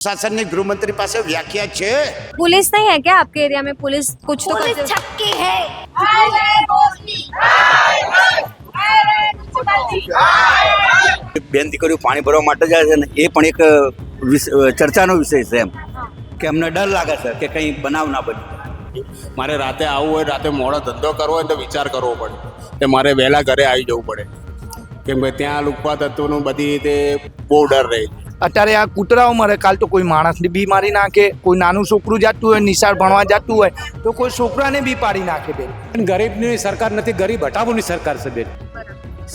शासन ने गृह मंत्री पास व्याख्या છે पुलिस नहीं है क्या आपके एरिया में पुलिस कुछ तो पुलिस करती छक्की है બેન દીકરીઓ પાણી ભરવા માટે જાય છે ને એ પણ એક વિષ- ચર્ચાનો વિષય છે એમ કે અમને ડર લાગે છે કે કંઈ બનાવ ના બને મારે રાતે આવવું હોય રાતે મોડો ધંધો કરવો હોય તો વિચાર કરવો પડે કે મારે વહેલા ઘરે આવી જવું પડે કેમ કે ત્યાં લુકવા તત્વોનું બધી રીતે બહુ ડર રહે છે અત્યારે આ કૂતરાઓ મરે કાલ તો કોઈ માણસને બી મારી નાખે કોઈ નાનું છોકરું જતું હોય નિશાળ ભણવા જતું હોય તો કોઈ છોકરાને બી પાડી નાખે બેન પણ ગરીબની સરકાર નથી ગરીબ હટાવોની સરકાર છે બેન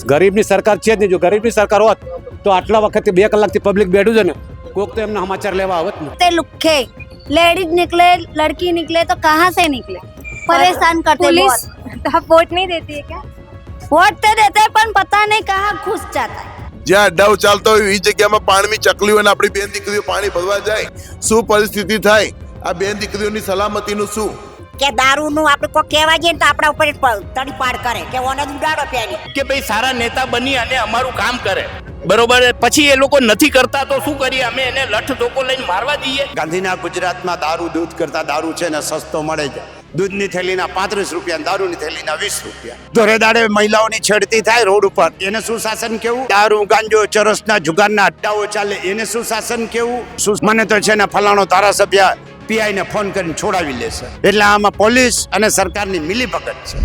ગરીબની સરકાર છે જ નહીં જો ગરીબની સરકાર હોત તો આટલા વખતે બે કલાકથી પબ્લિક બેઠું છે ને કોક તો એમના સમાચાર લેવા આવત ને ते लुखे लेडीज निकले लड़की निकले तो कहाँ से निकले परेशान करते पुलिस बहुत आप वोट नहीं देती है क्या वोट तो देते हैं, पर पता नहीं कहाँ घुस जाता है જ્યાં અડ્ડાઓ ચાલતા હોય એ જગ્યામાં પાણીની ચકલીઓ અને આપણી બેન દીકરીઓ પાણી ભરવા જાય. શું પરિસ્થિતિ થાય? આ બેન દીકરીઓની સલામતીનું શું? કે દારૂનું આપણે કોઈ કહેવા જઈએ ને તો આપણા ઉપર તડી પાડ કરે. કે ઓને ઉડાડો પેલી કે ભાઈ સારા નેતા બની અને અમારું કામ કરે. બરોબર? પછી એ લોકો નથી કરતા તો શું કરીએ? અમે એને લઠ ધોકો લઈને મારવા દઈએ. ગાંધીના ગુજરાતમાં દારૂ દૂધ કરતા દારૂ છે ને સસ્તો મળે છે. દૂધની થેલીના પાંત્રીસ રૂપિયા દારૂની થેલીના વીસ રૂપિયા. દોરે દાડે મહિલાઓની છેડતી થાય રોડ ઉપર. એને શું શાસન કેવું? દારૂ, ગાંજો, ચરસના જુગારના અડ્ડાઓ ચાલે. એને શું શાસન કેવું મને તો છે ને ફલાણો ધારાસભ્ય પીઆઈ ને ફોન કરીને છોડાવી લેશે એટલે આમાં પોલીસ અને સરકારની મિલીભગત છે.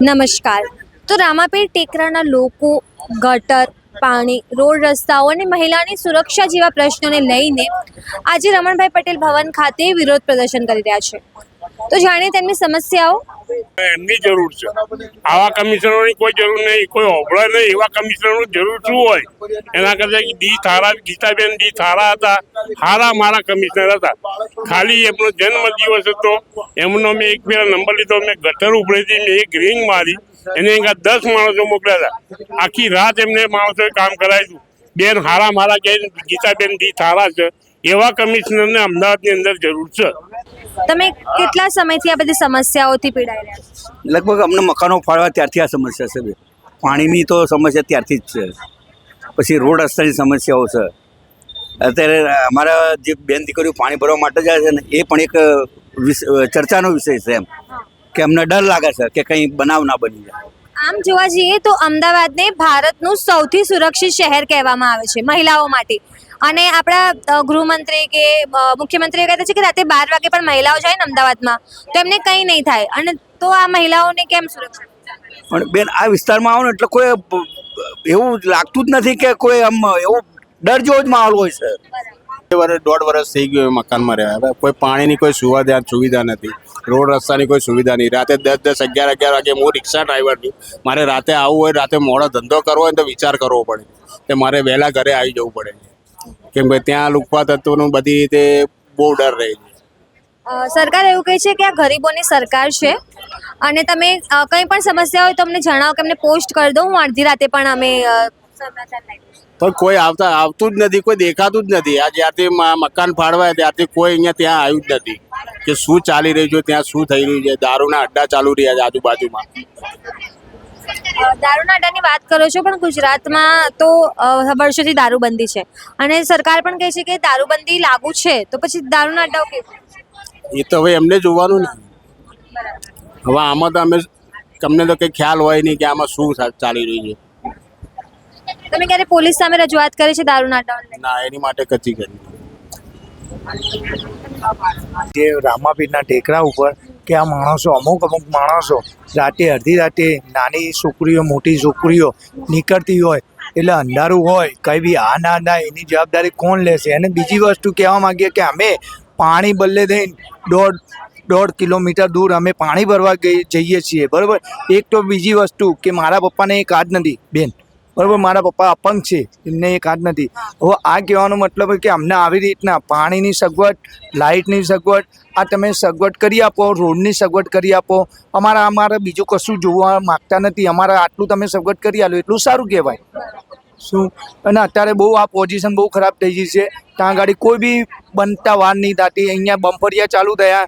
નમસ્કાર. તો રામાપીર ટેકરાના લોકો ગટર, પાણી, રોડ રસ્તાઓ અને મહિલાની સુરક્ષા જેવા પ્રશ્નોને લઈને આજે રમણભાઈ પટેલ ભવન ખાતે વિરોધ પ્રદર્શન કરી રહ્યા છે. તો જાણીએ તેમની સમસ્યાઓ એમની જરૂર છે. આવા કમિશનરોની કોઈ જરૂર નહીં, કોઈ હોબળે નહીં, એવા કમિશનરોની જરૂર શું હોય? એના કરતા ડી થારા, ગીતાબેન ડી થારા હતા, હારા મારા કમિશનર હતા. ખાલી એમનો જન્મ દિવસ હતો, એમનો મેં એક પેલા નંબર લીધો, મેં ગટર ઉભરેથી મેં એક રિંગ મારી, એને અહીંયા દસ માણસો મોકલ્યા હતા. આખી રાત એમને માણસોએ કામ કરાવ્યું બેન હારા મારા કે ગીતાબેન ડી થારા છે. એવા કમિશનરને અમદાવાદની અંદર જરૂર છે. તમે કેટલા સમયથી આ બધી સમસ્યાઓથી પીડાઈ રહ્યા છો? લગભગ અમને મકાનો ફાળવા ત્યારથી આ સમસ્યા છે પાણીની તો સમસ્યા ત્યારથી જ છે. પછી રોડ રસ્તાની સમસ્યાઓ છે. અત્યારે અમારા જે બેન દીકરીઓ પાણી ભરવા માટે જાય છે ને એ પણ એક ચર્ચાનો વિષય છે એમ. કે અમને ડર લાગે છે કે કંઈ બનાવ ના બની જાય. આમ જોવા જઈએ તો અમદાવાદને ભારતનું સૌથી સુરક્ષિત શહેર કહેવામાં આવે છે મહિલાઓ માટે. અને આપણા ગૃહમંત્રી કે મુખ્યમંત્રી કહેતા છે કે રાતે બાર વાગે પણ મહિલાઓ જાય ને અમદાવાદમાં તો એમને કંઈ નહીં થાય. અને તો આ મહિલાઓને કેમ સુરક્ષા પણ બેન આ વિસ્તારમાં આવો ને એટલે કોઈ એવું લાગતું જ નથી કે કોઈ આમ એવું ડર જેવો જ માહોલ હોય છે. બે વર્ષ દોઢ વર્ષ થઈ ગયું મકાનમાં રહ્યા હવે કોઈ પાણીની કોઈ સુવિધા સુવિધા નથી. રોડ રસ્તાની કોઈ સુવિધા નહીં. રાતે દસ દસ અગિયાર અગિયાર વાગે હું રિક્ષા ડ્રાઈવર છું મારે રાતે આવવું હોય રાતે મોડો ધંધો કરવો હોય તો વિચાર કરવો પડે કે મારે વહેલા ઘરે આવી જવું પડે. કેમ કે ત્યાં લુકવા તત્વોનું બધી રીતે બહુ ડર રહે છે. સરકાર એવું કહે છે કે આ ગરીબોની સરકાર છે અને તમે કંઈ પણ સમસ્યા હોય તો અમને જણાવો કે અમને પોસ્ટ કરી દો હું અડધી રાતે પણ અમે. પણ કોઈ આવતા આવતું જ નથી કોઈ દેખાતું જ નથી. આ જ્યારથી મકાન ફાળવાય ત્યારથી કોઈ અહીંયા ત્યાં આવ્યું જ નથી કે શું ચાલી રહ્યું છે ત્યાં શું થઈ રહ્યું છે દારૂના અડ્ડા ચાલુ રહ્યા છે આજુબાજુમાં. દારૂના અડ્ડાની વાત કરો છો પણ ગુજરાતમાં તો વર્ષોથી દારૂબંધી છે. અને સરકાર પણ કહે છે કે દારૂબંધી લાગુ છે તો પછી દારૂના અડ્ડાઓ કે એ તો હવે એમને જોવાનું ને. હવે આમાં તો અમે તમને તો કંઈ ખ્યાલ હોય નહીં કે આમાં શું ચાલી રહ્યું છે. તમે ક્યારે પોલીસ સામે રજૂઆત કરી છે દારૂના અડ્ડાઓને? ના એની માટે કચી કરી. જે રામાપીરના ટેકરા ઉપર કે આ માણસો, અમુક અમુક માણસો રાતે અડધી રાતે નાની છોકરીઓ, મોટી છોકરીઓ નીકળતી હોય, એટલે અંધારું હોય, કંઈ બી, આ ના ના, એની જવાબદારી કોણ લેશે? અને બીજી વસ્તુ કહેવા માંગીએ કે અમે પાણી બદલે દઈને દોઢ દોઢ કિલોમીટર દૂર અમે પાણી ભરવા જઈએ છીએ, બરાબર? એક તો બીજી વસ્તુ કે મારા પપ્પાને એક આજ નથી, બેન. બરાબર? મારા પપ્પા અપંગ છે એમને એ કાર્ડ નથી. હવે આ કહેવાનો મતલબ કે અમને આવી રીતના પાણીની સગવડ લાઇટની સગવડ આ તમે સગવડ કરી આપો રોડની સગવડ કરી આપો. અમારા અમારે બીજું કશું જોવા માગતા નથી. અમારે આટલું તમે સગવડ કરી આલો એટલું સારું કહેવાય. શું? અને અત્યારે બહુ આ પોઝિશન બહુ ખરાબ થઈ ગઈ છે. ત્યાં આગળ કોઈ બી બનતા વાર નહીં થતી. અહીંયા બમ્પરિયા ચાલુ થયા.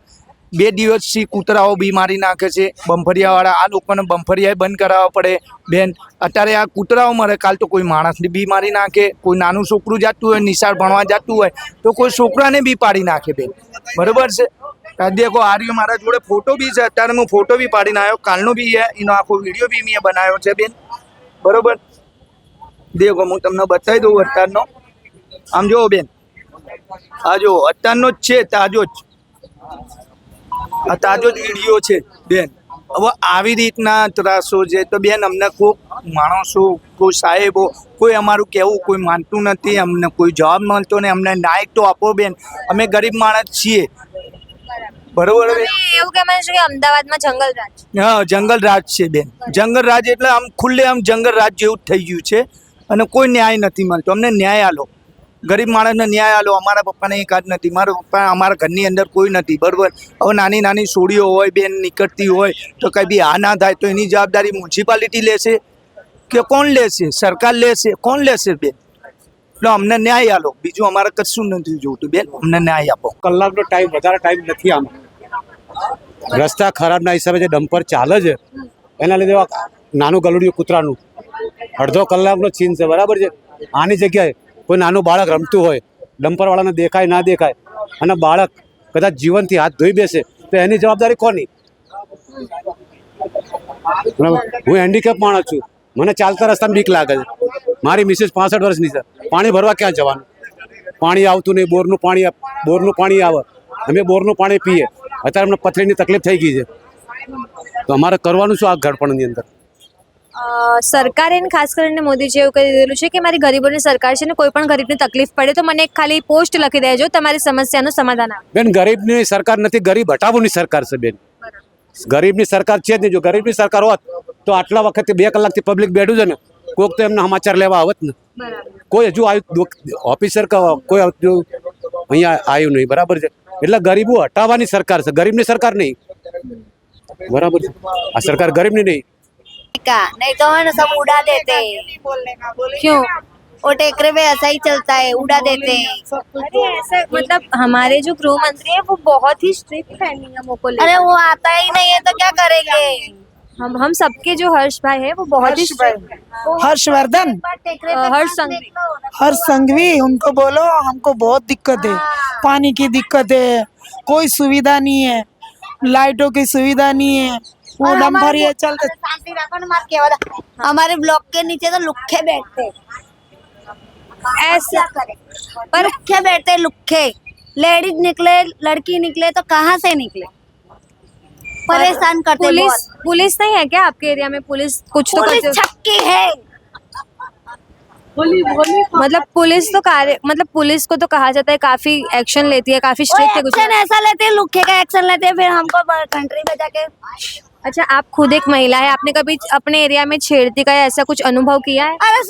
બે દિવસથી કૂતરાઓ બીમારી નાખે છે. બંફરિયાવાળા, આ લોકોને બંફરિયા બંધ કરાવવા પડે. બેન, અત્યારે આ કૂતરાઓ મરે કાલ તો કોઈ માણસની બીમારી નાખે, કોઈ નાનું છોકરું જતું હોય, નિશાળ ભણવા જતું હોય, તો કોઈ છોકરાને બી પાડી નાખે બેન. બરોબર છે? દેખો, આર્યો મારા જોડે ફોટો બી છે, અત્યારે હું ફોટો બી પાડીને આવ્યો કાલનો બી એનો આખો વીડિયો બી મેં બનાવ્યો છે બેન. બરોબર? દેખો, હું તમને બતાવી દઉં અત્યારનો. આમ જુઓ બેન. આ જો અત્યારનો જ છે, તાજો જ. આ તાજો જ વીડિયો છે બેન. હવે આવી રીતના ત્રાસો છે તો બેન અમને કોઈ માણસો કોઈ સાહેબો કોઈ અમારું કહેવું કોઈ માનતું નથી અમને કોઈ જવાબ મળતો નહીં અમને નાયક તો આપો બેન. અમે ગરીબ માણસ છીએ. બરોબર એવું કહેવાય છે કે અમદાવાદમાં જંગલ રાજ હા જંગલ રાજ છે બેન. જંગલ રાજ એટલે આમ ખુલ્લે આમ જંગલ રાજ જેવું થઈ ગયું છે અને કોઈ ન્યાય નથી મળતો. અમને ન્યાય આલો. ગરીબ માણસને ન્યાય આલો. અમારા પપ્પાને એક હાથ નથી. મારા પપ્પા અમારા ઘરની અંદર કોઈ નથી. બરાબર? હવે નાની નાની સોડીઓ હોય, બેન નીકળતી હોય, તો કંઈ બી આ ના થાય, તો એની જવાબદારી મ્યુનિસિપાલિટી લેશે કે કોણ લેશે? સરકાર લેશે? કોણ લેશે બેન? એટલે અમને ન્યાય આલો. બીજું અમારે કશું નથી જોતું. બેન, અમને ન્યાય આપો. કલાકનો ટાઈમ, વધારે ટાઈમ નથી આમ. રસ્તા ખરાબના હિસાબે જે ડમ્પર ચાલે છે, એના લીધે નાનું ગલુડિયું કૂતરાનું. અડધો કલાકનો સીન છે. બરાબર છે? આની જગ્યાએ કોઈ નાનું બાળક રમતું હોય, ડમ્પરવાળાને દેખાય, ના દેખાય, અને બાળક કદાચ જીવનથી હાથ ધોઈ બેસે, તો એની જવાબદારી કોની? હું હેન્ડીકેપ માણસ છું. મને ચાલતા રસ્તામાં બીક લાગે છે. મારી મિસિસ પાસઠ વર્ષની છે. પાણી ભરવા ક્યાં જવાનું? પાણી આવતું નહીં, બોરનું પાણી બોરનું પાણી આવે. અમે બોરનું પાણી પીએ. અત્યારે અમને પથરીની તકલીફ થઈ ગઈ છે. તો અમારે કરવાનું શું આ ઘડપણની અંદર? સરકારે ખાસ કરીને મોદીજી એવું કહી દીધેલું છે કે મારી ગરીબોની સરકાર છે ને કોઈ પણ ગરીબને તકલીફ પડે તો મને ખાલી પોસ્ટ લખી દેજો તમારી સમસ્યાનું સમાધાન આવે બેન ગરીબની સરકાર નથી ગરીબ હટાવવાની સરકાર છે બેન. ગરીબની સરકાર છે જ નહીં. જો ગરીબની સરકાર હોત તો આટલા વખતે બે કલાકથી પબ્લિક બેઠું છે ને કોઈક તો એમના સમાચાર લેવા આવત ને. કોઈ હજુ આવ્યું ઓફિસર કોઈ અહીંયા આવ્યું નહીં. બરાબર છે? એટલે ગરીબો હટાવવાની સરકાર છે. ગરીબની સરકાર નહીં. બરાબર છે? આ સરકાર ગરીબની નહીં. का नहीं तो है ना सब उड़ा देते क्यों? वो टेकरे पे ऐसा ही चलता है उड़ा देते हैं। अरे ऐसा मतलब हमारे जो गृह मंत्री है वो बहुत ही स्ट्रिक्ट है नियमों को अरे वो आता ही नहीं है तो क्या करेंगे? हम हम सबके जो हर्ष भाई है वो बहुत ही हर्षवर्धन। अ, हर्ष संघवी। हर संघवी उनको बोलो हमको बहुत दिक्कत है। पानी की दिक्कत है कोई सुविधा नहीं है लाइटों की सुविधा नहीं है। वो ये वो- चलते शांति रखो ना मार केवल हमारे ब्लॉक के नीचे तो लुखे बैठते ऐसा करें? पर लुखे बैठते लुखे लेडीज़ निकले लड़की निकले तो कहाँ से निकले? परेशान करते पुलिस पुलिस नहीं है क्या आपके एरिया में? पुलिस कुछ तो पुलिस छक्की है। मतलब पुलिस तो कार्य मतलब पुलिस को तो कहा जाता है काफ़ी एक्शन लेती है काफ़ी स्ट्रिक्ट है गुजरात ऐसा लेते हैं लुखे का एक्शन लेते हैं फिर हमको कंट्री में जाके अच्छा आप खुद एक महिला है आपने कभी अपने एरिया में छेड़ती का या ऐसा कुछ अनुभव किया है? अरे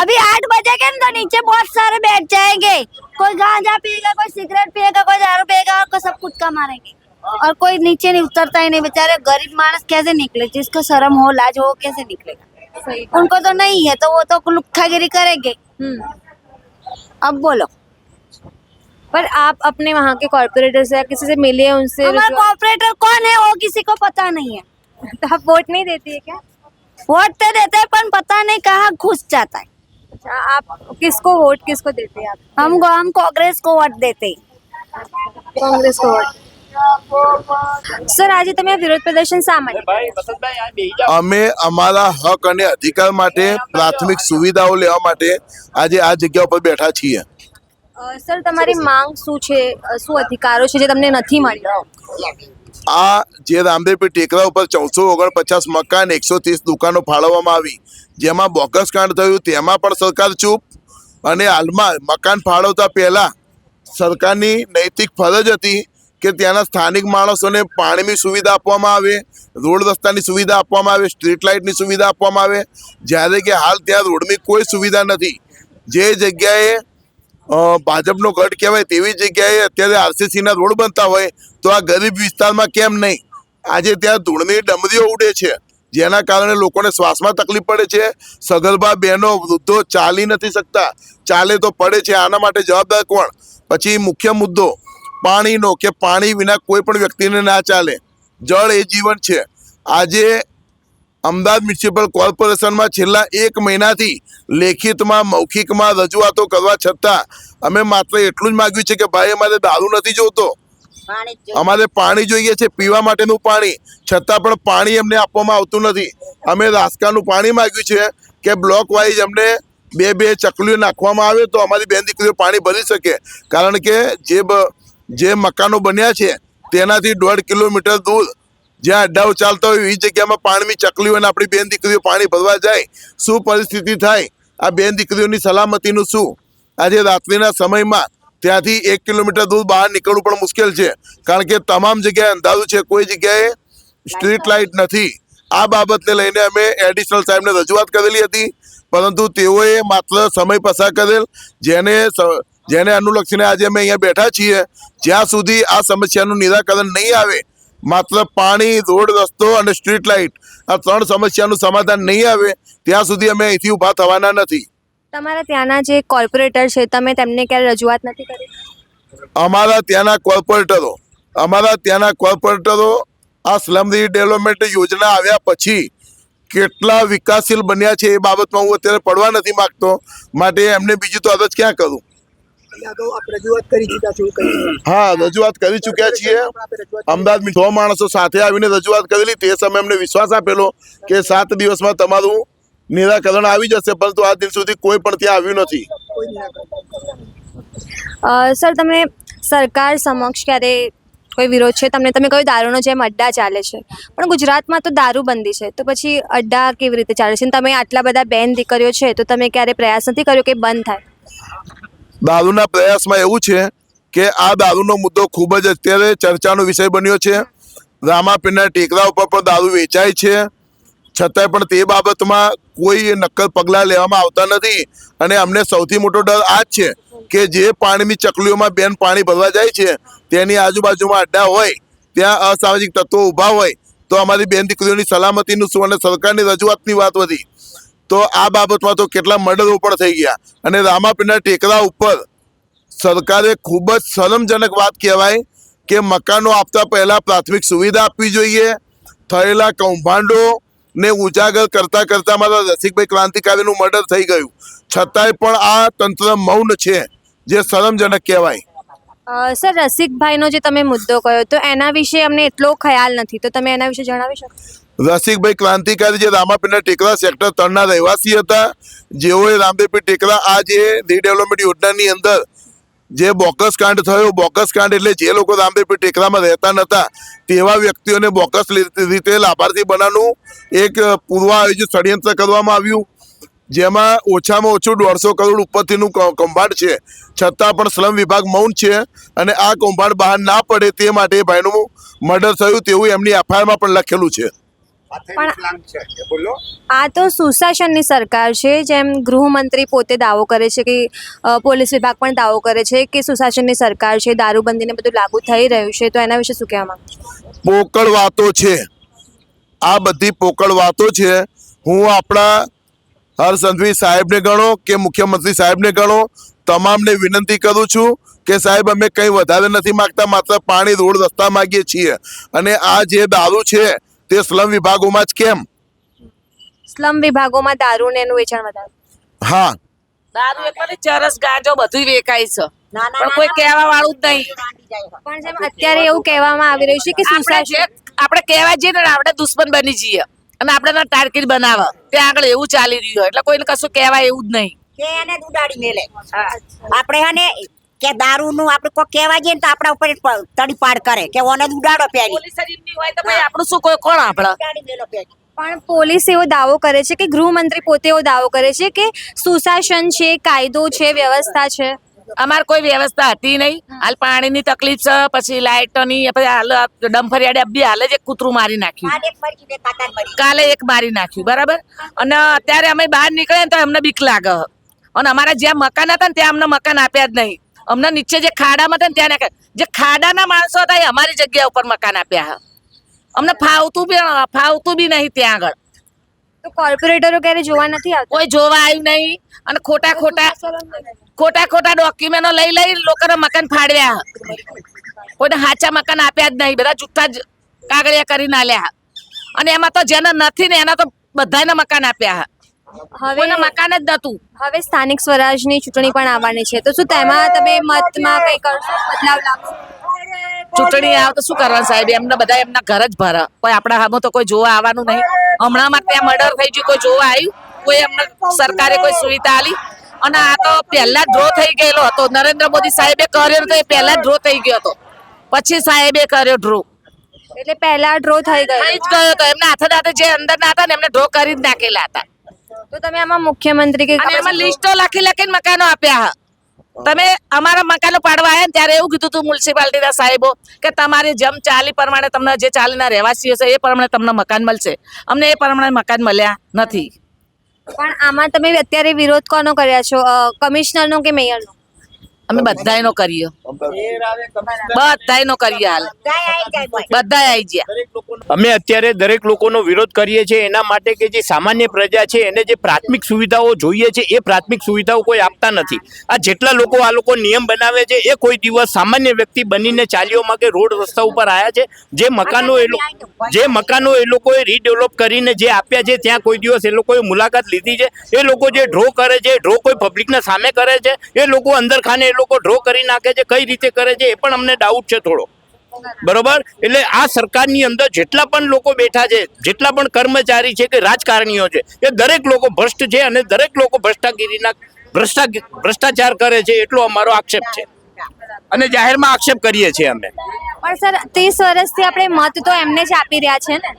अभी आठ बजेंगे ना तो नीचे बहुत सारे बैठ जाएँगे। कोई गांजा पिएगा कोई सिगरेट पिएगा कोई दारू पिएगा और कोई सब कुछ का मारेंगे। और कोई नीचे नहीं उतरता ही नहीं बेचारे गरीब मानस कैसे निकले? जिसको शर्म हो लाज हो कैसे निकलेगा? उनको तो नहीं है तो वो तो लुक्खागिरी करेंगे। हम्म। अब बोलो। पर आप अपने वहाँ के कॉर्पोरेटर से या किसी से मिले हैं उनसे हमारा रजूआत- कॉपरेटर कौन है वो किसी को पता नहीं है तो आप वोट नहीं देती है क्या वोट तो देते हैं पर पता नहीं कहाँ घुस जाता है अच्छा आप किसको वोट किसको देते हैं आप हम हम कांग्रेस को वोट देते हैं કોંગ્રેસ को वोट સર આજે તમે આ વિરોધ પ્રદર્શન શા માટે અમે અમારા હક અને અધિકાર માટે પ્રાથમિક સુવિધાઓ લેવા માટે આજે આ જગ્યા ઉપર બેઠા છીએ અ, સર તમારી માંગ શું છે? શું અધિકારો છે જે તમને નથી મળી આ જે રામદેવપી ટેકરા ઉપર ચૌદસો ઓગણપચાસ મકાન એકસો ત્રીસ દુકાનો ફાળવવામાં આવી જેમાં બોગસ કાંડ થયું તેમાં પણ સરકાર ચૂપ. અને હાલમાં મકાન ફાળવતા પહેલાં સરકારની નૈતિક ફરજ હતી કે ત્યાંના સ્થાનિક માણસોને પાણીની સુવિધા આપવામાં આવે રોડ રસ્તાની સુવિધા આપવામાં આવે સ્ટ્રીટ લાઇટની સુવિધા આપવામાં આવે. જ્યારે કે હાલ ત્યાં રોડની કોઈ સુવિધા નથી. જે જગ્યાએ ભાજપનો ગઢ કહેવાય તેવી જગ્યાએ અત્યારે આરસીસીના રોડ બનતા હોય તો આ ગરીબ વિસ્તારમાં કેમ નહીં? આજે ત્યાં ધૂળની ડમરીઓ ઉડે છે. જેના કારણે લોકોને શ્વાસમાં તકલીફ પડે છે. સગર્ભા બહેનો, વૃદ્ધો ચાલી નથી શકતા. ચાલે તો પડે છે. આના માટે જવાબદાર કોણ? પછી મુખ્ય મુદ્દો, પાણીનો કે પાણી વિના કોઈ પણ વ્યક્તિને ના ચાલે. જળ એ જીવન છે. આજે અમદાવાદ મ્યુનિસિપલ કોર્પોરેશનમાં છેલ્લા એક મહિનાથી લેખિતમાં મૌખિકમાં રજૂઆતો કરવા છતાં અમે માત્ર એટલું જ માગ્યું છે કે ભાઈ અમારે દારૂ નથી જોતો અમારે પાણી જોઈએ છે પીવા માટેનું પાણી. છતાં પણ પાણી એમને આપવામાં આવતું નથી. અમે રાસકાનું પાણી માગ્યું છે કે બ્લોક વાઇઝ અમને બે બે ચકલીઓ નાખવામાં આવે તો અમારી બેન દીકરીઓ પાણી ભરી શકે. કારણ કે જે જે મકાનો બન્યા છે તેનાથી દોઢ કિલોમીટર દૂર જ્યાં અડ્ડાઓ ચાલતા હોય એ જગ્યામાં પાણીની ચકલીઓ અને આપણી બેન દીકરીઓ પાણી ભરવા જાય, શું પરિસ્થિતિ થાય, આ બેન દીકરીઓની સલામતીનું શું? આજે રાત્રિના સમયમાં ત્યાંથી એક કિલોમીટર દૂર બહાર નીકળવું પણ મુશ્કેલ છે, કારણ કે તમામ જગ્યાએ અંધારું છે, કોઈ જગ્યાએ સ્ટ્રીટ લાઇટ નથી. આ બાબતને લઈને અમે એડિશનલ સાહેબને રજૂઆત કરેલી હતી, પરંતુ તેઓએ માત્ર સમય પસાર કરેલ, જેને જેને અનુલક્ષીને આજે અમે અહીંયા બેઠા છીએ, જ્યાં સુધી આ સમસ્યાનું નિરાકરણ નહીં આવે માત્ર પાણી રોડ રસ્તો અને સ્ટ્રીટ લાઇટ. આ ત્રણ સમસ્યાનું સમાધાન નહીં આવે ત્યાં સુધી અમે અહીંથી ઊભા થવાના નથી. તમારા ત્યાંના જે કોર્પોરેટર છે તમે તેમને ક્યારે રજૂઆત નથી કરી? અમારા ત્યાંના કોર્પોરેટરો અમારા ત્યાંના કોર્પોરેટરો આ સ્લમ ડેવલપમેન્ટ યોજના આવ્યા પછી કેટલા વિકાસશીલ બન્યા છે એ બાબતમાં હું અત્યારે પડવા નથી માંગતો. માટે એમને બીજું તો અરજ ક્યાં કરું? હા રજૂઆત કરી ચૂક્યા છીએ. અમદાવાદ છ માણસો સાથે આવીને રજૂઆત કરેલી તે સમયે અમને વિશ્વાસ આપેલો કે સાત દિવસમાં તમારું નિરાકરણ આવી જશે પરંતુ આ દિન સુધી કોઈ પણ ત્યાં આવ્યું નથી. સર તમને સરકાર સમક્ષ ક્યારે કોઈ વિરોધ છે? તમને તમે કહ્યું દારૂનો જેમ અડ્ડા ચાલે છે. પણ ગુજરાતમાં તો દારૂબંધી છે. તો પછી અડ્ડા કેવી રીતે ચાલે છે? અને તમે આટલા બધા બેન દીકરીઓ છે તો તમે ક્યારે પ્રયાસ નથી કર્યો કે બંધ થાય? દારૂના પ્રયાસમાં એવું છે કે આ દારૂનો મુદ્દો ખૂબ જ અત્યારે ચર્ચાનો વિષય બન્યો છે. રામાપીરના ટેકરા ઉપર પણ દારૂ વેચાય છે. છતાંય પણ તે બાબતમાં કોઈ નક્કર પગલાં લેવામાં આવતા નથી. અને અમને સૌથી મોટો ડર આ જ છે કે જે પાણીની ચકલીઓમાં બેન પાણી ભરવા જાય છે, તેની આજુબાજુમાં અડ્ડા હોય, ત્યાં અસામાજિક તત્વો ઊભા હોય, તો અમારી બેન દીકરીઓની સલામતીનું શું અને સરકારની રજૂઆતની વાત વધી. તો આ બાબતમાં તો કેટલા મર્ડરો પણ થઈ ગયા. અને રામાપીના ટેકરા ઉપર સરકારે ખૂબ જ શરમજનક વાત કહેવાય કે મકાનો આપતા પહેલાં પ્રાથમિક સુવિધા આપવી જોઈએ, થયેલા કૌભાંડો ને ઉજાગર કરતા કરતા મારા રસિકભાઈ ક્રાંતિકારીનું મર્ડર થઈ ગયું. છતાંય પણ આ તંત્ર મૌન છે, જે શરમજનક કહેવાય. સર, રસિકભાઈનો જે તમે મુદ્દો કહ્યો, તો એના વિશે અમને એટલો ખ્યાલ નથી. તો તમે એના વિશે જણાવી શકો? રસિકભાઈ ક્રાંતિકારી જે રામાપીરના ટેકરા સેક્ટર ત્રણના રહેવાસી હતા, જેઓએ રામદેવપીર ટેકરા આ જે રીડેવલપમેન્ટ યોજનાની અંદર જે બોકસ કાંડ થયો, બોકસ કાંડ એટલે જે લોકો રામદેવપીર ટેકરામાં રહેતા નહોતા તેવા વ્યક્તિઓને બોકસ રીતે લાભાર્થી બનાવવાનું એક પૂર્વ આયોજિત ષડયંત્ર કરવામાં આવ્યું, જેમાં ઓછામાં ઓછું દોઢસો કરોડ ઉપરથીનું કૌભાંડ છે. છતાં પણ શ્રમ વિભાગ મૌન છે અને આ કૌભાંડ બહાર ના પડે તે માટે ભાઈનું મર્ડર થયું તેવું એમની એફઆઈઆરમાં પણ લખેલું છે. આ તો સુશાસનની સરકાર છે જેમ ગૃહમંત્રી પોતે દાવો કરે છે કે પોલીસ વિભાગ પણ દાવો કરે છે કે સુશાસનની સરકાર છે દારૂબંધીને બધું લાગુ થઈ રહ્યું છે. તો એના વિશે શું કહેવા માંગુ પોકળ વાતો છે. આ બધી પોકળ વાતો છે. હું આપણા હરસંધવી સાહેબને ગણો કે મુખ્યમંત્રી સાહેબને ગણો તમામને વિનંતી કરું છું કે સાહેબ અમે કંઈ વધારે નથી માગતા માત્ર પાણી રોડ રસ્તા માગીએ છીએ. અને આ જે દારૂ છે તે સ્લમ વિભાગોમાં જ કેમ? સ્લમ વિભાગોમાં દારૂ ને એનું વેચાણ વધારે. હા. દારૂ એટલે ચરસ ગાંજો બધું વેચાય છે. પણ કોઈ કહેવા વાળું જ નહીં. પણ જેમ અત્યારે એવું કહેવામાં આવી રહ્યું છે કે સુસાઇડ આપણે કહેવા જઈએ ને આપણે દુશ્મન બની જઈએ. અને આપણે ટાર્ગેટ બનાવે. ત્યાં આગળ એવું ચાલી રહ્યું હોય. એટલે કોઈને કશું કહેવાય એવું જ નહીં. કે એને ઉડાડી મેલે. આપણે હે ને કે દારૂ નું આપણે કોઈ કહેવા જઈએ ને તો આપણા ઉપર તડીપાડ કરે. કે ઓને ઉડાડો પેલી. હોય તો ભાઈ આપણું શું કોઈ કોણ આપણે? પણ પોલીસ એવો દાવો કરે છે કે ગૃહમંત્રી પોતે એવો દાવો કરે છે કે સુશાસન છે કાયદો છે વ્યવસ્થા છે. અમારે કોઈ વ્યવસ્થા હતી નહીં. હાલ પાણીની તકલીફ છે પછી લાઇટોની પછી હાલ ડમ્ફરિયાડે બી હાલે જ એક કૂતરું મારી નાખ્યું. કાલે એક મારી નાખ્યું બરાબર? અને અત્યારે અમે બહાર નીકળે ને તો અમને બીક લાગે. અને અમારા જ્યાં મકાન હતા ને ત્યાં અમને મકાન આપ્યા જ નહીં. અમને નીચે જે ખાડામાં હતા ને ત્યાં નાખે જે ખાડાના માણસો હતા એ અમારી જગ્યા ઉપર મકાન આપ્યા હા. અમને ફાવતું બી ફાવતું બી નહીં ત્યાં આગળ. તો કોર્પોરેટરો ક્યારે જોવા નથી આવતા? કોઈ જોવા આવ્યું નહીં. અને ખોટા ખોટા ખોટા ખોટા ડોક્યુમેન્ટો લઈ લઈ લોકોના મકાન ફાડ્યા કોઈને સાચા મકાન આપ્યા જ નહીં. બધા જુઠ્ઠા જ કાગળિયા કરીને આલ્યા અને એમાં તો જેને નથી ને એના તો બધાને મકાન આપ્યા હવે મકાન જ નતું હવે સ્થાનિક સ્વરાજની ચૂંટણી પણ આવવાની છે. તો શું તેમાં તમે મતમાં કઈ કરશો? બદલાવ લાવશો? ચૂંટણી આવે તો શું કરવાનું સાહેબ? એમને બધા એમના ઘર જ ભરા. કોઈ આપણા હામો તો કોઈ જોવા આવવાનું નહીં. હમણાં માં ત્યાં મર્ડર થઈ ગયું કોઈ જોવા આવ્યું? કોઈ એમને સરકારે કોઈ સુવિધા આલી અને આ તો પહેલા ડ્રો થઈ ગયેલો હતો. નરેન્દ્ર મોદી સાહેબે કર્યો તો એ પહેલા ડ્રો થઈ ગયો હતો. પછી સાહેબે કર્યો ડ્રો એટલે પહેલા ડ્રો થઈ ગયો. થઈ જ ગયો હતો એમના હાથે હાથે જે અંદર ના હતા ને એમને ડ્રો કરી જ નાખેલા હતા. તો તમે આમાં મુખ્યમંત્રી કે અને એમાં લિસ્ટો લખી લખીને મકાનો આપ્યા. તમે અમારા મકાનો પાડવા આવ્યા ત્યારે એવું કીધું હતું મ્યુનિસિપાલિટીના સાહેબો કે તમારે જેમ ચાલી પ્રમાણે તમને જે ચાલીના રહેવાસીઓ છે એ પ્રમાણે તમને મકાન મળશે. અમને એ પ્રમાણે મકાન મળ્યા નથી. પણ આમાં તમે અત્યારે વિરોધ કોનો કર્યા છો? કમિશનરનો કે મેયરનો? અમે બધાયનો કરીએ. બધાયનો કરીએ હાલ. બધા આવી ગયા. અમે અત્યારે દરેક લોકોનો વિરોધ કરીએ છીએ એના માટે કે જે સામાન્ય પ્રજા છે, એને જે પ્રાથમિક સુવિધાઓ જોઈએ છે, એ પ્રાથમિક સુવિધાઓ કોઈ આપતા નથી. આ જેટલા લોકો આ લોકો નિયમ બનાવે છે, એ કોઈ દિવસ સામાન્ય વ્યક્તિ બનીને ચાલીઓમાં કે રોડ રસ્તા ઉપર આવ્યા છે, જે મકાનો એ લોકો જે મકાનો એ લોકોએ રીડેવલપ કરીને જે આપ્યા છે, ત્યાં કોઈ દિવસ એ લોકોએ મુલાકાત લીધી છે. એ લોકો જે ડ્રો કરે છે ડ્રો કોઈ પબ્લિકના સામે કરે છે, એ લોકો અંદર ખાને લોકો ડ્રો કરી નાખે છે, કઈ રીતે કરે છે એ પણ અમને ડાઉટ છે થોડો. બરોબર? એટલે આ સરકારની અંદર જેટલા પણ લોકો બેઠા છે, જેટલા પણ કર્મચારી છે કે રાજકારણીઓ છે, એ દરેક લોકો ભ્રષ્ટ છે અને દરેક લોકો ભ્રષ્ટાગીરીના ભ્રષ્ટા ભ્રષ્ટાચાર કરે છે, એટલો અમારો આક્ષેપ છે. અને જાહેરમાં આક્ષેપ કરીએ છીએ અમે. પણ સર, ત્રીસ વર્ષથી આપણે મત તો એમને જ આપી રહ્યા છે ને?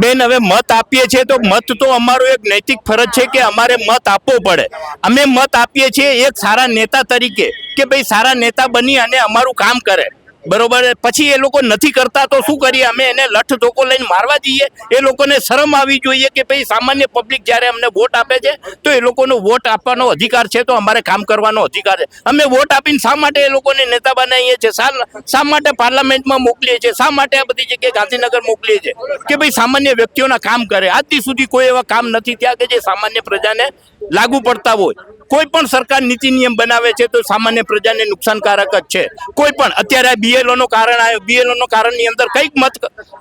બેન, હવે મત આપીએ છીએ તો મત તો અમારો એક નૈતિક ફરજ છે કે અમારે મત આપવો પડે. અમે મત આપીએ છીએ એક સારા નેતા તરીકે કે ભાઈ સારા નેતા બની અને અમારું કામ કરે. બરોબર પછી એ લોકો નથી કરતા, તો શું કરીએ? અમે એને લઠ ધોકો લઈને મારવા જઈએ. એ લોકોને શરમ આવી જોઈએ કે ભાઈ સામાન્ય પબ્લિક જ્યારે અમને વોટ આપે છે, તો એ લોકોનો વોટ આપવાનો અધિકાર છે, તો અમારે કામ કરવાનો અધિકાર છે. અમે વોટ આપીને શા માટે એ લોકોને નેતા બનાવીએ છીએ? શા શા માટે પાર્લામેન્ટમાં મોકલીએ છીએ? શા માટે આ બધી જગ્યાએ ગાંધીનગર મોકલીએ છીએ? કે ભાઈ સામાન્ય વ્યક્તિઓના કામ કરે. આજથી સુધી કોઈ એવા કામ નથી થયા કે જે સામાન્ય પ્રજાને લાગુ પડતા હોય. કોઈ પણ સરકાર નીતિ નિયમ બનાવે છે તો સામાન્ય પ્રજાને નુકસાનકારક જ છે. કોઈ પણ અત્યારે આ બીએલઓનો કારણ આવ્યો બીએલઓનો કારણની અંદર કંઈક મત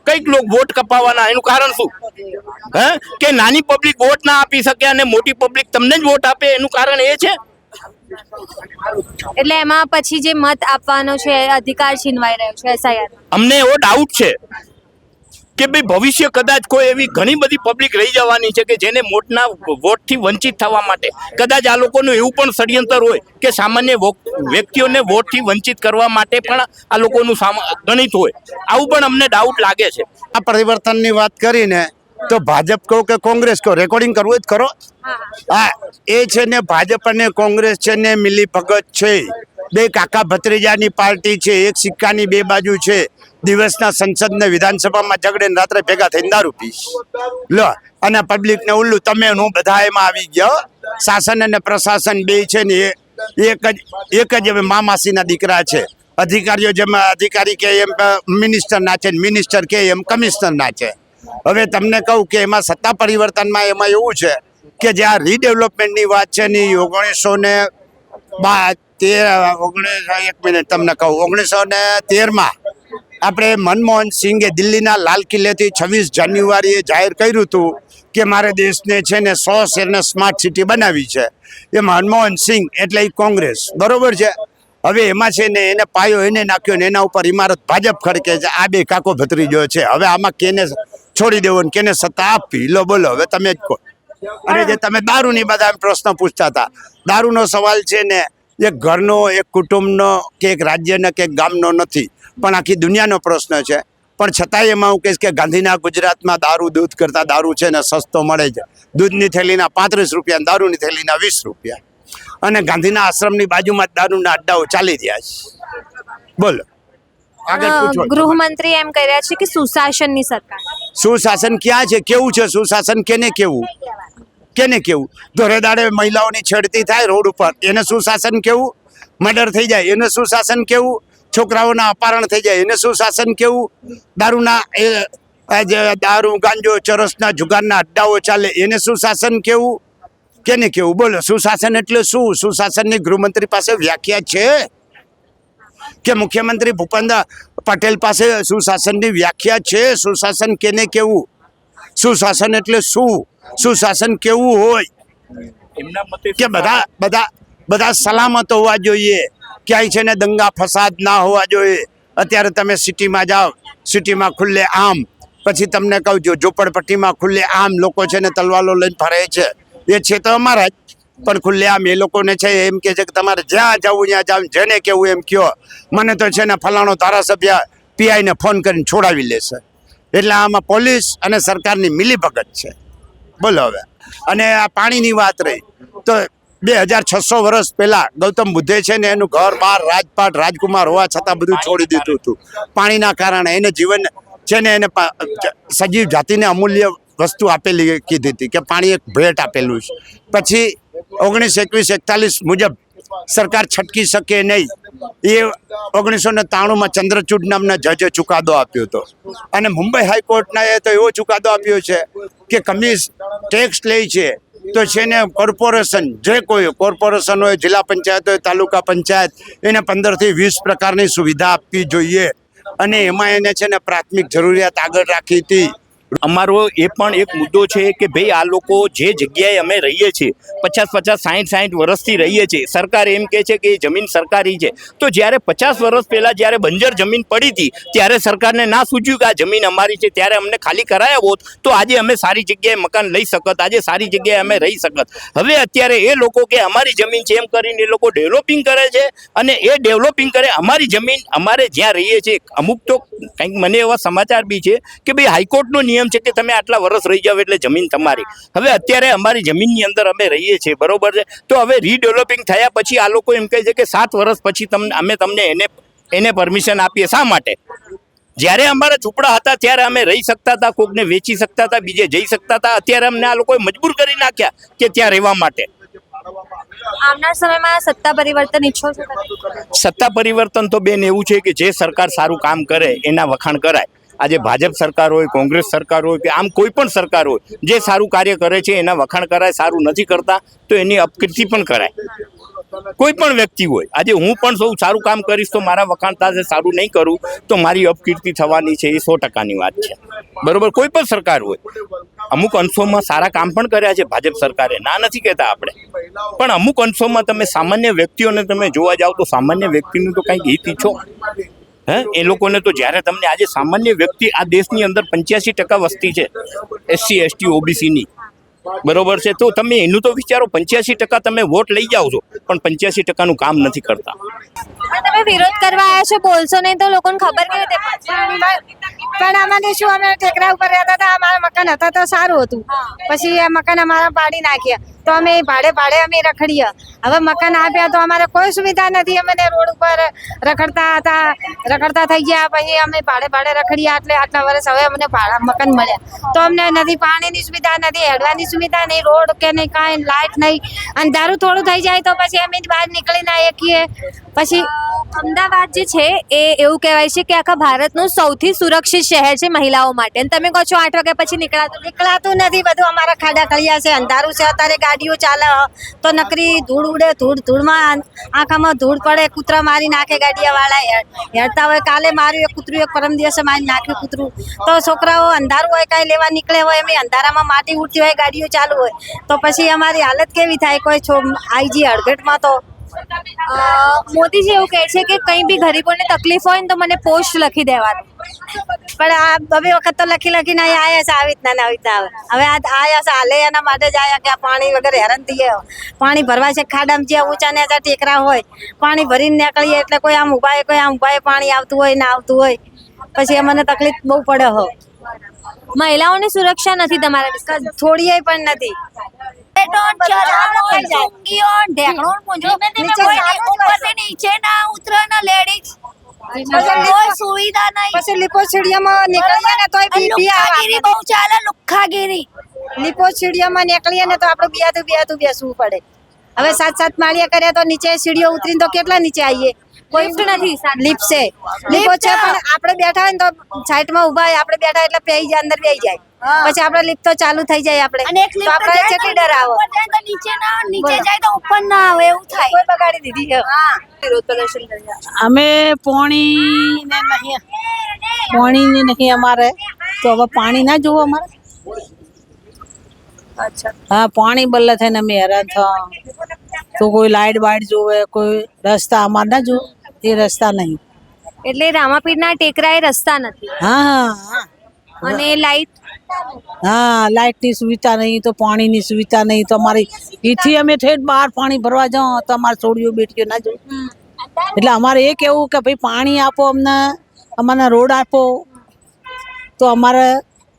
કંઈક લોકો વોટ કપાવવાના એનું કારણ શું? હે? કે નાની પબ્લિક વોટ ના આપી શકે અને મોટી પબ્લિક તમને જ વોટ આપે એનું કારણ એ છે? એટલે એમાં પછી જે મત આપવાનો છે એ અધિકાર છીનવાઈ રહ્યો છે એસઆઈઆર અમને એવો ડાઉટ છે. કે ભાઈ ભવિષ્ય કદાચ કોઈ એવી ઘણી બધી પબ્લિક રહી જવાની છે કે જેને મોટના વોટથી વંચિત થવા માટે. કદાચ આ લોકોનું એવું પણ ષડયંત્ર હોય કે સામાન્ય વ્યક્તિઓને વોટથી વંચિત કરવા માટે પણ આ લોકોનું ગણિત હોય. આવું પણ અમને ડાઉટ લાગે છે. આ પરિવર્તનની વાત કરીને તો ભાજપ કહો કે કોંગ્રેસ કહો રેકોર્ડિંગ કરવું જ કરો. હા, એ છે ને ભાજપ અને કોંગ્રેસ છે ને મિલી ભગત છે. બે કાકા ભત્રીજાની પાર્ટી છે, એક સિક્કાની બે બાજુ છે. દિવસના સંસદને વિધાનસભામાં ઝઘડે રાત્રે ભેગા થઈને દારૂ પીશ. લો, અને પબ્લિક ને ઉલ્લું, તમે હું બધા એમાં આવી ગયો. શાસન અને પ્રશાસન બે છે ને એક જ એક જ હવે મામાસીના દીકરા છે. અધિકારીઓ જેમ અધિકારી કે એમ મિનિસ્ટર ના છે મિનિસ્ટર કે એમ કમિશનર ના છે. હવે તમને કહું કે એમાં સત્તા પરિવર્તનમાં એમાં એવું છે કે જે આ રીડેવલપમેન્ટની વાત છે ને ઓગણીસો ને બા તેર, ઓગણીસો એક મિનિટ તમને કહું. ઓગણીસો ને તેરમાં આપણે મનમોહન સિંઘે દિલ્હીના લાલ કિલ્લેથી છવ્વીસ જાન્યુઆરીએ જાહેર કર્યું હતું કે મારે દેશને છે ને સો શેરને સ્માર્ટ સિટી બનાવી છે. એ મનમોહન સિંઘ એટલે એ કોંગ્રેસ. બરોબર છે? હવે એમાં છે ને એને પાયો એને નાખ્યો ને એના ઉપર ઇમારત ભાજપ ખડકે છે. આ બે કાકો ભત્રીજો છે. હવે આમાં કેને છોડી દેવો ને કેને સત્તા આપવી? લો બોલો, હવે તમે જ કહો. અને જે તમે દારૂની બધા પ્રશ્ન પૂછતા હતા. દારૂનો સવાલ છે ને, એક ઘરનો, એક કુટુંબનો કે એક રાજ્યનો કે ગામનો નથી. પણ આખી દુનિયાનો પ્રશ્ન છે. પણ છતાંય એમાં હું કહીશ કે ગાંધીના ગુજરાતમાં દારૂ દૂધ કરતાં દારૂ છે ને સસ્તો મળે છે. દૂધની થેલીના પાંત્રીસ રૂપિયા દારૂની થેલીના વીસ રૂપિયા. અને ગાંધીના આશ્રમની બાજુમાં જ દારૂના અડ્ડાઓ ચાલી રહ્યા છે. બોલો. ગૃહમંત્રી એમ કહી રહ્યા છે કે સુશાસનની સરકાર. સુશાસન ક્યાં છે? કેવું છે સુશાસન? કેને કેવું? કેને કેવું? ધોરે દાડે મહિલાઓની છેડતી થાય રોડ ઉપર. એને સુશાસન કેવું? મર્ડર થઈ જાય. એને સુશાસન કેવું? છોકરાઓના અપહરણ થઈ જાય. એને શું શાસન કેવું? દારૂના એ જે દારૂ ગાંજો ચરસના જુગારના અડ્ડાઓ ચાલે. એને શું શાસન કેવું? કેને કેવું? બોલો સુશાસન એટલે શું? સુશાસનની ગૃહમંત્રી પાસે વ્યાખ્યા છે? કે મુખ્યમંત્રી ભૂપેન્દ્ર પટેલ પાસે સુશાસનની વ્યાખ્યા છે? સુશાસન કેને કેવું? સુશાસન એટલે શું? સુશાસન કેવું હોય? કે બધા બધા બધા સલામત હોવા જોઈએ. ક્યાંય છે ને દંગા ફસાદ ના હોવા જોઈએ. અત્યારે તમે સિટીમાં જાઓ, સિટીમાં ખુલ્લે આમ. પછી તમને કહું છું, ઝોપડપટ્ટીમાં ખુલ્લે આમ લોકો છે ને તલવાલો લઈને ફરે છે. એ છે તો અમારા જ. પણ ખુલ્લે આમ એ લોકોને છે એમ કે છે કે તમારે જ્યાં જવું ત્યાં જાવ જેને કેવું એમ કયો. મને તો છે ને ફલાણો ધારાસભ્ય પીઆઈને ફોન કરીને છોડાવી લેશે એટલે આમાં પોલીસ અને સરકારની મિલીભગત છે. બોલો હવે. અને આ પાણીની વાત રહી. તો બે હજાર છસો વર્ષ પહેલા ગૌતમ બુદ્ધે છે ને એનું ઘર, બાર, રાજપાટ, રાજકુમાર હોવા છતાં બધું છોડી દીધું હતું. પાણીના કારણે એને જીવન છે ને એને સજીવ જાતિને અમૂલ્ય વસ્તુ આપેલી કીધી હતી કે પાણી એક ભેટ આપેલું છે. પછી ઓગણીસ એકવીસ એકતાલીસ મુજબ સરકાર છટકી શકે નહીં. એ ઓગણીસો ને ત્રાણુંમાં ચંદ્રચૂડ નામના જજે ચુકાદો આપ્યો હતો. અને મુંબઈ હાઈકોર્ટના એ તો એવો ચુકાદો આપ્યો છે કે કમિશ ટેક્સ લે છે તો છે ને કોર્પોરેશન, જે કોઈ કોર્પોરેશન હોય, જિલ્લા પંચાયત હોય, તાલુકા પંચાયત, એને પંદરથી વીસ પ્રકારની સુવિધા આપવી જોઈએ. અને એમાં એને છે ને પ્રાથમિક જરૂરિયાત આગળ રાખી હતી. અમારો એ પણ એક મુદ્દો છે કે ભાઈ આ લોકો જે જગ્યાએ અમે રહીએ છીએ, પચાસ પચાસ સાઠ સાઠ વર્ષથી રહીએ છીએ, સરકાર એમ કહે છે કે એ જમીન સરકારી છે. તો જ્યારે પચાસ વર્ષ પહેલાં જ્યારે બંજર જમીન પડી હતી, ત્યારે સરકારને ના સૂચ્યું કે આ જમીન અમારી છે, ત્યારે અમને ખાલી કરાયા હોત, તો આજે અમે સારી જગ્યાએ મકાન લઈ શકત, આજે સારી જગ્યાએ અમે રહી શકત. હવે અત્યારે એ લોકો કે અમારી જમીન છે એમ કરીને એ લોકો ડેવલપિંગ કરે છે, અને એ ડેવલપિંગ કરે અમારી જમીન અમારે જ્યાં રહીએ છીએ, અમુક તો કંઈક મને એવા સમાચાર બી છે કે ભાઈ હાઈકોર્ટનો નિયમ છે કે તમે આટલા વર્ષ રહી જાઓ એટલે જમીન તમારી. હવે અત્યારે અમારી જમીનની અંદર અમે રહીએ છીએ બરોબર છે? તો હવે રીડેવલપિંગ થયા પછી આ લોકો એમ કહે છે કે સાત વર્ષ પછી તમને અમે તમને એને એને પરમિશન આપીએ. શા માટે? જ્યારે અમારા ઝૂંપડા હતા ત્યારે અમે રહી શકતા હતા કોકને વેચી શકતા હતા બીજે જઈ શકતા હતા. અત્યારે અમને આ લોકોએ મજબૂર કરી નાખ્યા કે ત્યાં રહેવા માટે. આવનાર સમયમાં સત્તા પરિવર્તન ઈચ્છો છો સત્તા પરિવર્તન તો બેન એવું છે કે જે સરકાર સારું કામ કરે એના વખાણ કરાય. આજે ભાજપ સરકાર હોય, કોંગ્રેસ સરકાર હોય કે આમ કોઈ પણ સરકાર હોય, જે સારું કાર્ય કરે છે, એના વખાણ કરાય, સારું નથી કરતા, તો એની અપકીર્તિ પણ કરાય. કોઈ પણ વ્યક્તિ હોય, આજે હું પણ સૌ સારું કામ કરીશ તો મારા વખાણ થશે સારું નહીં કરું, તો મારી અપકીર્તિ થવાની છે, એ સો ટકાની વાત છે. બરોબર, કોઈ પણ સરકાર હોય. અમુક અંશોમાં સારા કામ પણ કર્યા છે, ભાજપ સરકારે. ના નથી કહેતા આપણે. પણ અમુક અંશોમાં તમે સામાન્ય વ્યક્તિઓને તમે જોવા જાઓ તો સામાન્ય વ્યક્તિનું તો કંઈક હિત ઈચ્છો. હે? એ લોકોને તો જ્યારે તમને આજે સામાન્ય વ્યક્તિ આ દેશની અંદર પંચ્યાસી ટકા વસ્તી છે એસસી એસટી ઓબીસીની બરોબર છે? તો તમે એનું તો વિચારો પંચ્યાસી ટકા તમે વોટ લઈ જાઓ છો પણ પંચ્યાસી ટકાનું કામ નથી કરતા. તમે વિરોધ કરવા આવ્યા છો બોલશો નહીં તો લોકોને ખબર કેવી રીતે પણ અમારે શું અમે ટેકરા ઉપર રહેતા હતા અમારા મકાન હતા તો સારું હતું. પછી આ મકાન અમારા પાડી નાખ્યા. તો અમે ભાડે ભાડે અમે રખડીએ. હવે મકાન આપ્યા તો અમારે કોઈ સુવિધા નથી. અમને રોડ ઉપર રખડતા હતા. રખડતા થઈ ગયા. પછી અમે ભાડે ભાડે રખડ્યા એટલે આટલા વર્ષ હવે અમને ભાડા મકાન મળ્યા તો અમને નથી, પાણીની સુવિધા નથી, હેડવાની સુવિધા નહીં, રોડ કે નહીં, કાંઈ લાઇટ નહીં. અંધારું થોડું થઈ જાય તો પછી અમે બહાર નીકળી ના શકીએ. પછી અમદાવાદ જે છે એ એવું કહેવાય છે કે આખા ભારતનું સૌથી સુરક્ષિત શહેર છે મહિલાઓ માટે. તમે કહો છો આઠ વાગ્યા પછી નીકળાતું. નીકળાતું નથી. બધું અમારા ખાડા કળિયા છે. અંધારું છે. અત્યારે ગાડીઓ ચાલે, તો નકરી ધૂળ ઉડે, ધૂળ ધૂળમાં આંખામાં ધૂળ પડે, કૂતરા મારી નાખે ગાડીયા વાળા હેડતા હોય કાલે માર્યું એક કૂતરું એક પરમ દિવસે મારી નાખ્યું કૂતરું. તો છોકરાઓ અંધારું હોય, કાંઈ લેવા નીકળે હોય એમ અંધારામાં માટી ઉડતી હોય, ગાડીઓ ચાલુ હોય. તો પછી અમારી હાલત કેવી થાય? કોઈ છો, આઈજી અડઘટમાં તો મોદીજી એવું કહે છે કે કંઈ બી ગરીબોને તકલીફ હોય ને તો મને પોસ્ટ લખી દેવાનું. પણ આ હવે વખત તો લખી લખીને અહીંયા આયા છે આવી રીતના આવી રીતના આવે હવે આ આયા છે હાલે એના માટે જ આયા કે આ પાણી વગર હેરાન થઈએ પાણી ભરવા છે ખાડામાં જ્યાં ઊંચા ને ટેકરા હોય, પાણી ભરીને નીકળીએ એટલે કોઈ આમ ઊભા હોય કોઈ આમ ઊભા પાણી આવતું હોય ને આવતું હોય. પછી અમને તકલીફ બહુ પડે હો. મહિલાઓની સુરક્ષા નથી તમારા થોડી થોડીએ પણ નથી. નીચે ના ઉતરે ના લેડીઝ કોઈ સુવિધા નહીં. પછી લીપોછીડિયામાં નીકળીએ ને તોય બહુ ચાલે લુખ્ખાગીરી લીપોછીડિયામાં નીકળીએ ને તો આપણે બિયાતું બિયાતું બેસવું પડે. હવે સાત સાત માળિયા કર્યા તો નીચે સીડીઓ ઉતરીને તો કેટલા નીચે આવીએ? લિફ્ટ નથી. લીપ છે. લીપો છે પણ આપણે બેઠા હોય ને તો સાઈડમાં ઊભા હોય આપણે બેઠા એટલે પેઈ જાય અંદર બેસી જાય. પછી આપણે લીપ તો ચાલુ થઈ જાય આપણે. અને એક તો આપણે કેટલી તો ડર આવે ઉપર જાય તો નીચે ના નીચે જાય તો ઉપર ના આવે એવું થાય. કોઈ બગાડી દીધી છે. વિરોધ પ્રદર્શન કરી અમે પોણી ને નહીં પોણી ને નહીં અમારે. તો હવે પાણી ના જોવો અમારે. હા પાણી બદલે થઈને અમે હેરાન થા તો કોઈ લાઈટ બાઈટ જોવે કોઈ રસ્તા અમારે ના જો એ રસ્તા નહીં. એટલે રામાપીરના ટેકરા એ રસ્તા નથી. હા હા અને લાઈટ? હા લાઇટની સુવિધા નહીં તો પાણીની સુવિધા નહીં તો અમારી એથી અમે ઠેઠ બહાર પાણી ભરવા જાઓ તો અમારે છોડીઓ બેટીઓ ના જો એટલે અમારે એ કેવું કે ભાઈ પાણી આપો અમને અમારા રોડ આપો તો અમારે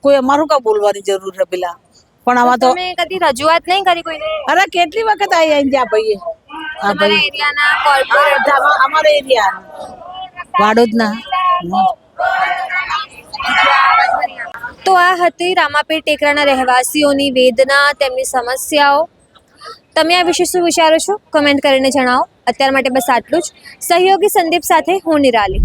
કોઈ અમારું કા બોલવાની જરૂર છે પેલા. પણ આમાં તો કદી રજૂઆત નહીં કરી કોઈને? અરે કેટલી વખત આવી આવી જ્યાં ભાઈએ? તમારા એરિયાના કોર્પોરેટ અમારા એરિયા વાડોદના. તો આ હતી રામાપીર ટેકરાના રહેવાસીઓની વેદના તેમની સમસ્યાઓ. તમે આ વિશે શું વિચારો છો? કમેન્ટ કરીને જણાવો. અત્યાર માટે બસ આટલું જ. સહયોગી સંદીપ સાથે હું નિરાલી.